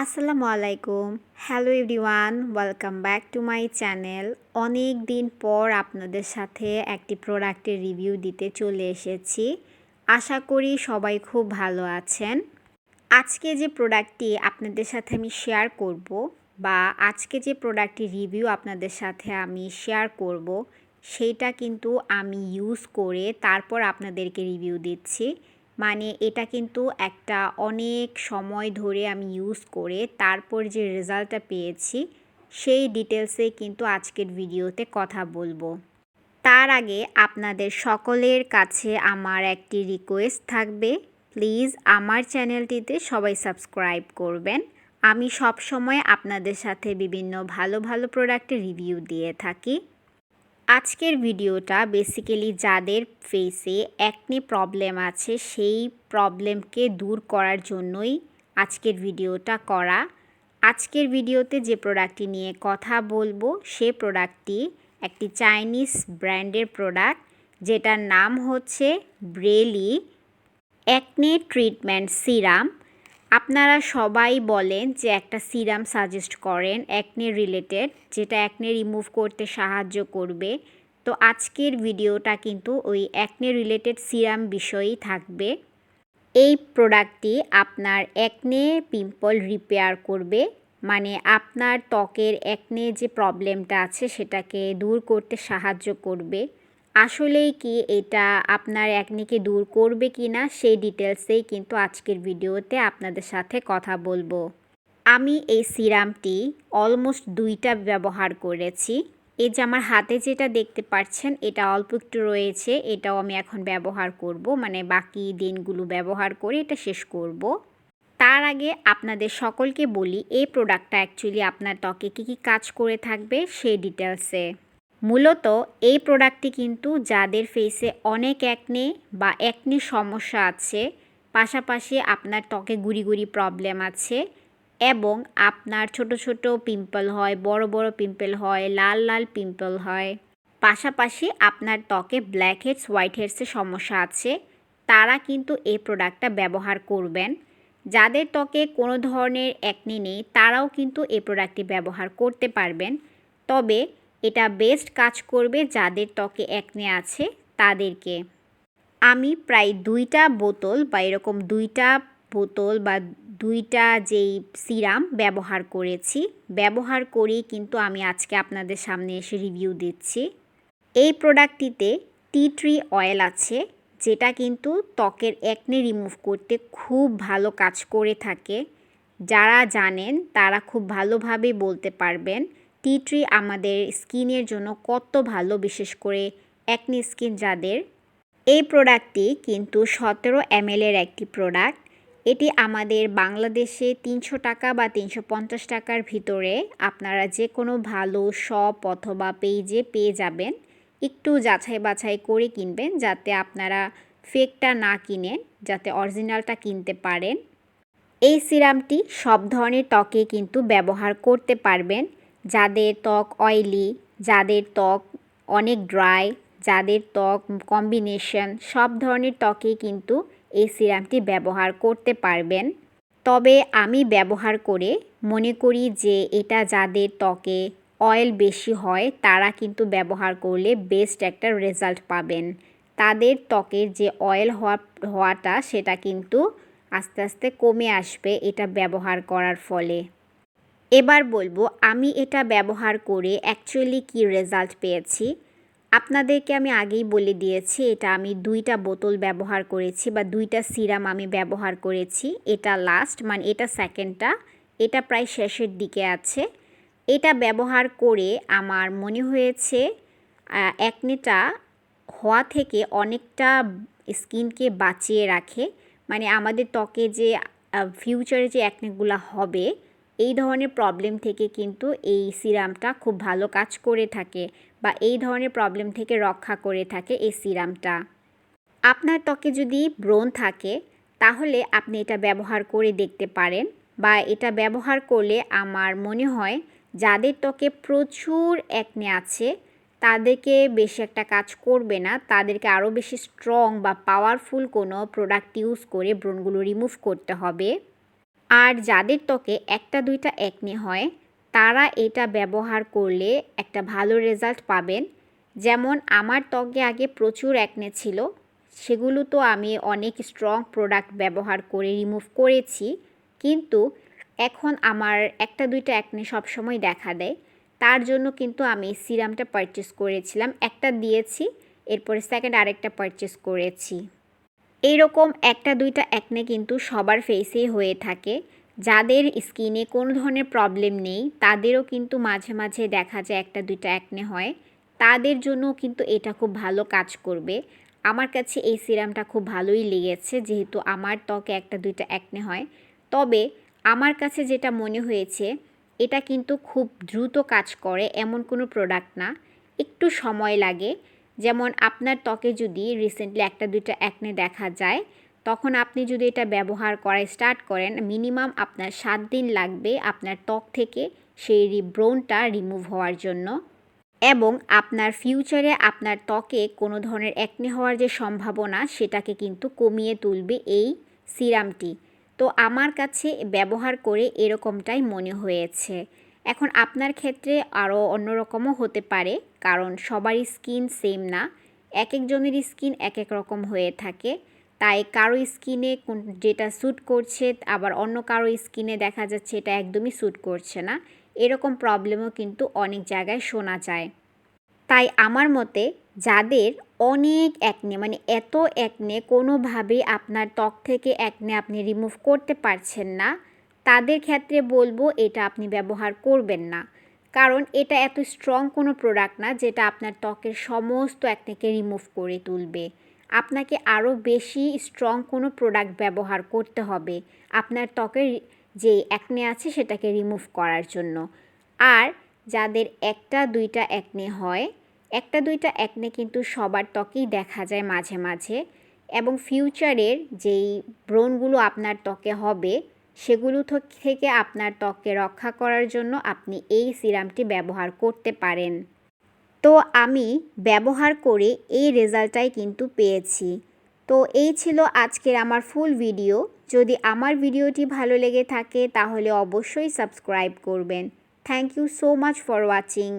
আসসালামু আলাইকুম। Hello everyone welcome back to my channel অনেক দিন পর আপনাদের সাথে একটি প্রোডাক্টের রিভিউ দিতে চলে এসেছি। আশা করি সবাই খুব ভালো আছেন। আজকে যে প্রোডাক্টটি আপনাদের সাথে আমি শেয়ার করব বা আজকে যে প্রোডাক্টটির রিভিউ আপনাদের সাথে আমি শেয়ার করব সেইটা কিন্তু আমি ইউজ করে তারপর আপনাদেরকে রিভিউ দিচ্ছি। মানে এটা কিন্তু একটা অনেক সময় ধরে আমি ইউজ করে তারপর যে রেজাল্টটা পেয়েছি, সেই ডিটেলসে কিন্তু আজকের ভিডিওতে কথা বলব। তার আগে আপনাদের সকলের কাছে আমার একটি রিকোয়েস্ট থাকবে। প্লিজ আমার চ্যানেলটিতে সবাই সাবস্ক্রাইব করবেন। আমি সব সময় আপনাদের সাথে বিভিন্ন ভালো ভালো প্রোডাক্টের রিভিউ দিয়ে থাকি। আজকের ভিডিওটা বেসিক্যালি যাদের ফেসে একনি প্রবলেম আছে, সেই প্রবলেমকে দূর করার জন্যই আজকের ভিডিওটা করা। আজকের ভিডিওতে যে প্রোডাক্টটি নিয়ে কথা বলব, সে প্রোডাক্টটি একটি চাইনিজ ব্র্যান্ডের প্রোডাক্ট যেটার নাম হচ্ছে ব্রেলি অ্যাকনে ট্রিটমেন্ট সিরাম আপনারা সবাই বলেন যে একটা সিরাম সাজেস্ট করেন অ্যাকনে রিলেটেড যেটা অ্যাকনে রিমুভ করতে সাহায্য করবে। তো আজকের ভিডিওটা কিন্তু ওই অ্যাকনে রিলেটেড সিরাম বিষয়েই থাকবে। এই প্রোডাক্টটি আপনার অ্যাকনে পিম্পল রিপেয়ার করবে মানে আপনার ত্বকের অ্যাকনে যে প্রবলেমটা আছে সেটাকে দূর করতে সাহায্য করবে। আসলেই কি এটা আপনার একনিকে দূর করবে কি না সেই ডিটেলসেই কিন্তু আজকের ভিডিওতে আপনাদের সাথে কথা বলব। আমি এই সিরামটি অলমোস্ট দুইটা ব্যবহার করেছি। এই যে আমার হাতে যেটা দেখতে পাচ্ছেন, এটা অল্প একটু রয়েছে, এটাও আমি এখন ব্যবহার করব মানে বাকি দিনগুলো ব্যবহার করে এটা শেষ করব। তার আগে আপনাদের সকলকে বলি, এই প্রোডাক্টটা অ্যাকচুয়ালি আপনার ত্বকে কী কী কাজ করে থাকবে সেই ডিটেলসে। মূলত এই প্রোডাক্টটি কিন্তু যাদের ফেসে অনেক একনে বা একনে সমস্যা আছে, পাশাপাশি আপনার ত্বকে গুড়ি গুড়ি প্রবলেম আছে এবং আপনার ছোট ছোট পিম্পল হয়, বড় বড় পিম্পল হয়, লাল লাল পিম্পল হয়। পাশাপাশি আপনার ত্বকে ব্ল্যাক হেডস হোয়াইট হেডসের সমস্যা আছে, তারা কিন্তু এই প্রোডাক্টটা ব্যবহার করবেন। যাদের ত্বকে কোনো ধরনের একনি নেই, তারাও কিন্তু এই প্রোডাক্টটি ব্যবহার করতে পারবেন। তবে এটা বেস্ট কাজ করবে যাদের ত্বকে একনে আছে তাদেরকে। আমি প্রায় দুইটা বোতল বা এরকম দুইটা বোতল বা দুইটা যেই সিরাম ব্যবহার করেছি, ব্যবহার করেই কিন্তু আমি আজকে আপনাদের সামনে এসে রিভিউ দিচ্ছি। এই প্রোডাক্টটিতে টি ট্রি অয়েল আছে, যেটা কিন্তু ত্বকের একনে রিমুভ করতে খুব ভালো কাজ করে থাকে। যারা জানেন তারা খুব ভালোভাবে বলতে পারবেন টি ট্রি আমাদের স্কিনের জন্য কত ভালো, বিশেষ করে একনি স্কিন যাদের? এই প্রোডাক্টটি কিন্তু সতেরো এমএলের একটি প্রোডাক্ট এটি আমাদের বাংলাদেশে তিনশো টাকা বা তিনশো পঞ্চাশ টাকার ভিতরে আপনারা যে কোনো ভালো শপ অথবা পেজে পেয়ে যাবেন। একটু যাচাই বাছাই করে কিনবেন যাতে আপনারা ফেকটা না কিনেন, যাতে অরিজিনালটা কিনতে পারেন। এই সিরামটি সব ধরনের ত্বকে কিন্তু ব্যবহার করতে পারবেন। যাদের ত্বক অয়েলি যাদের ত্বক অনেক ড্রাই যাদের ত্বক কম্বিনেশন সব ধরনের ত্বকেই কিন্তু এই সিরামটি ব্যবহার করতে পারবেন। তবে আমি ব্যবহার করে মনে করি যে এটা যাদের ত্বকে অয়েল বেশি হয়, তারা কিন্তু ব্যবহার করলে বেস্ট একটা রেজাল্ট পাবেন। তাদের ত্বকের যে অয়েল হওয়া, হওয়াটা সেটা কিন্তু আস্তে আস্তে কমে আসবে এটা ব্যবহার করার ফলে। এবার বলব, আমি এটা ব্যবহার করে অ্যাকচুয়ালি কি রেজাল্ট পেয়েছি। আপনাদেরকে আমি আগেই বলে দিয়েছি, এটা আমি দুইটা বোতল ব্যবহার করেছি বা দুইটা সিরাম আমি ব্যবহার করেছি। এটা লাস্ট মানে এটা সেকেন্ডটা এটা প্রায় শেষের দিকে আছে। এটা ব্যবহার করে আমার মনে হয়েছে একনেটা হওয়া থেকে অনেকটা স্কিনকে বাঁচিয়ে রাখে। মানে আমাদের ত্বকে যে ফিউচারে যে একনেগুলো হবে এই ধরনের প্রবলেম থেকে কিন্তু এই সিরামটা খুব ভালো কাজ করে থাকে বা এই ধরনের প্রবলেম থেকে রক্ষা করে থাকে এই সিরামটা আপনার ত্বকে যদি ব্রণ থাকে, তাহলে আপনি এটা ব্যবহার করে দেখতে পারেন বা এটা ব্যবহার করলে আমার মনে হয় যাদের ত্বকে প্রচুর একনে আছে, তাদেরকে বেশি একটা কাজ করবে না। তাদেরকে আরও বেশি স্ট্রং বা পাওয়ারফুল কোনো প্রোডাক্ট ইউজ করে ব্রণগুলো রিমুভ করতে হবে। আর যাদের ত্বকে একটা, দুইটা একনে হয়, তারা এটা ব্যবহার করলে একটা ভালো রেজাল্ট পাবেন। যেমন আমার ত্বকে আগে প্রচুর একনে ছিল, সেগুলো তো আমি অনেক স্ট্রং প্রোডাক্ট ব্যবহার করে রিমুভ করেছি। কিন্তু এখন আমার একটা, দুইটা একনে সবসময় দেখা দেয়। তার জন্য কিন্তু আমি সিরামটা পারচেস করেছিলাম। একটা দিয়েছি, এরপরে সেকেন্ড আরেকটা পারচেস করেছি। এইরকম একটা দুইটা একনে কিন্তু সবার ফেসেই হয়ে থাকে। যাদের স্কিনে কোনো ধরনের প্রবলেম নেই, তাদেরও কিন্তু মাঝে মাঝে দেখা যায় একটা দুইটা একনে হয়। তাদের জন্য কিন্তু এটা খুব ভালো কাজ করবে। আমার কাছে এই সিরামটা খুব ভালোই লেগেছে, যেহেতু আমার ত্বকে একটা দুইটা একনে হয়। তবে আমার কাছে যেটা মনে হয়েছে, এটা কিন্তু খুব দ্রুত কাজ করে, এমন কোনো প্রোডাক্ট না। একটু সময় লাগে। যেমন আপনার ত্বকে যদি রিসেন্টলি একটা, দুইটা একনে দেখা যায়, তখন আপনি যদি এটা ব্যবহার করা স্টার্ট করেন মিনিমাম আপনার সাত দিন লাগবে আপনার ত্বক থেকে সেই ব্রোনটা রিমুভ হওয়ার জন্য। এবং আপনার ফিউচারে আপনার ত্বকে কোনো ধরনের একনে হওয়ার যে সম্ভাবনা, সেটাকে কিন্তু কমিয়ে তুলবে এই সিরামটি তো আমার কাছে ব্যবহার করে এরকমটাই মনে হয়েছে। এখন আপনার ক্ষেত্রে আরও অন্যরকমও হতে পারে, কারণ সবারই স্কিন সেম না। এক একজনের স্কিন এক এক রকম হয়ে থাকে। তাই কারও স্কিনে কোন যেটা স্যুট করছে, আবার অন্য কারও স্কিনে দেখা যাচ্ছে এটা একদমই স্যুট করছে না। এরকম প্রবলেমও কিন্তু অনেক জায়গায় শোনা যায়। তাই আমার মতে যাদের অনেক একনে মানে এত একনে কোনোভাবেই আপনার ত্বক থেকে একনে আপনি রিমুভ করতে পারছেন না তাদের ক্ষেত্রে বলব এটা আপনি ব্যবহার করবেন না। কারণ এটা এত স্ট্রং কোনো প্রোডাক্ট না যেটা আপনার ত্বকের সমস্ত একনেকে রিমুভ করে তুলবে। আপনাকে আরও বেশি স্ট্রং কোনো প্রোডাক্ট ব্যবহার করতে হবে আপনার ত্বকের যে একনে আছে সেটাকে রিমুভ করার জন্য। আর যাদের একটা, দুইটা একনে হয়, একটা, দুইটা একনে কিন্তু সবার ত্বকেই দেখা যায় মাঝে মাঝে। এবং ফিউচারের যেই ব্রণগুলো আপনার ত্বকে হবে সেগুলো থেকে আপনার ত্বককে রক্ষা করার জন্য আপনি এই সিরামটি ব্যবহার করতে পারেন। তো আমি ব্যবহার করে এই রেজাল্টটাই কিন্তু পেয়েছি। তো এই ছিল আজকের আমার ফুল ভিডিও। যদি আমার ভিডিওটি ভালো লেগে থাকে তাহলে অবশ্যই সাবস্ক্রাইব করবেন। Thank you so much for watching.